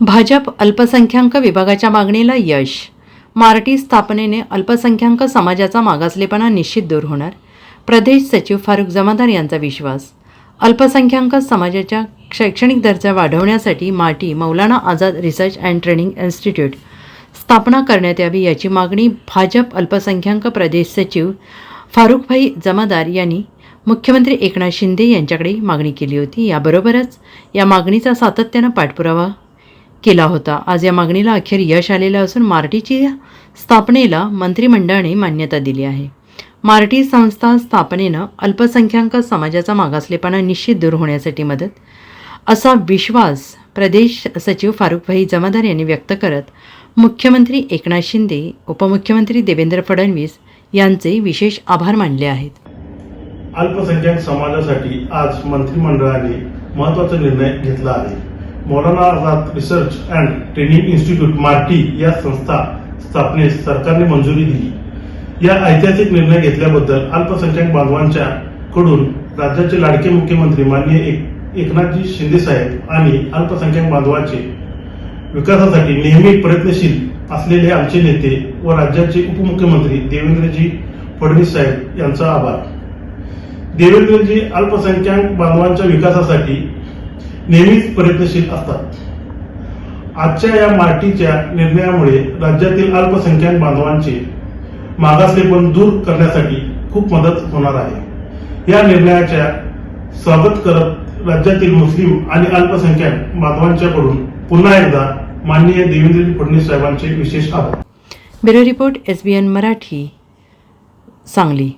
भाजप अल्पसंख्याक विभागाच्या मागणीला यश. मारटी स्थापनेने अल्पसंख्याक समाजाचा मागासलेपणा निश्चित दूर होणार. प्रदेश सचिव फारुख जमादार यांचा विश्वास. अल्पसंख्याक समाजाच्या शैक्षणिक दर्जा वाढवण्यासाठी माटी Maulana Azad research and training institute स्थापना करण्यात यावी याची मागणी भाजप अल्पसंख्याक प्रदेश सचिव फारुखभाई जमादार यांनी मुख्यमंत्री एकनाथ शिंदे यांच्याकडे मागणी केली होती. याबरोबरच या मागणीचा सातत्यानं पाठपुरावा केला होता. आज या मागणीला अखेर यश आलेलं असून मार्टीची स्थापनेला मंत्रिमंडळाने मान्यता दिली आहे. मार्टी संस्था स्थापनेनं अल्पसंख्याक समाजाचा मागासलेपणा निश्चित दूर होण्यासाठी मदत असा विश्वास प्रदेश सचिव फारुखभाई जमादार यांनी व्यक्त करत मुख्यमंत्री एकनाथ शिंदे उपमुख्यमंत्री देवेंद्र फडणवीस यांचे विशेष आभार मानले आहेत. अल्पसंख्याक समाजासाठी आज मंत्रिमंडळाने महत्त्वाचा निर्णय घेतला आहे. Maulana Azad research and training institute MARTI या संस्था स्थापनेस सरकारने मंजुरी दिली. या ऐतिहासिक निर्णय घेतल्याबद्दल अल्पसंख्याक बांधवांच्या कडून राज्याचे लाडके मुख्यमंत्री माननीय एक एकनाथजी शिंदे साहेब आणि अल्पसंख्याक बांधवाचे विकासासाठी नेहमी प्रयत्नशील असलेले आमचे नेते व राज्याचे उपमुख्यमंत्री देवेंद्रजी फडणवीस साहेब यांचा आभार. देवेंद्रजी अल्पसंख्याक बांधवांच्या विकासासाठी नेहमीच प्रयत्नशील असतात. आजच्या या मार्टीच्या निर्णयामुळे राज्यातील अल्पसंख्याक बांधवांचे मागासलेपण दूर करण्यासाठी खूप मदत होणार आहे. या निर्णयाच्या स्वागत करत राज्यातील मुस्लिम आणि अल्पसंख्याक बांधवांच्याकडून पुन्हा एकदा माननीय देवेंद्र फडणवीस साहेबांचे विशेष आभार. Bureau report S B N Marathi Sangli.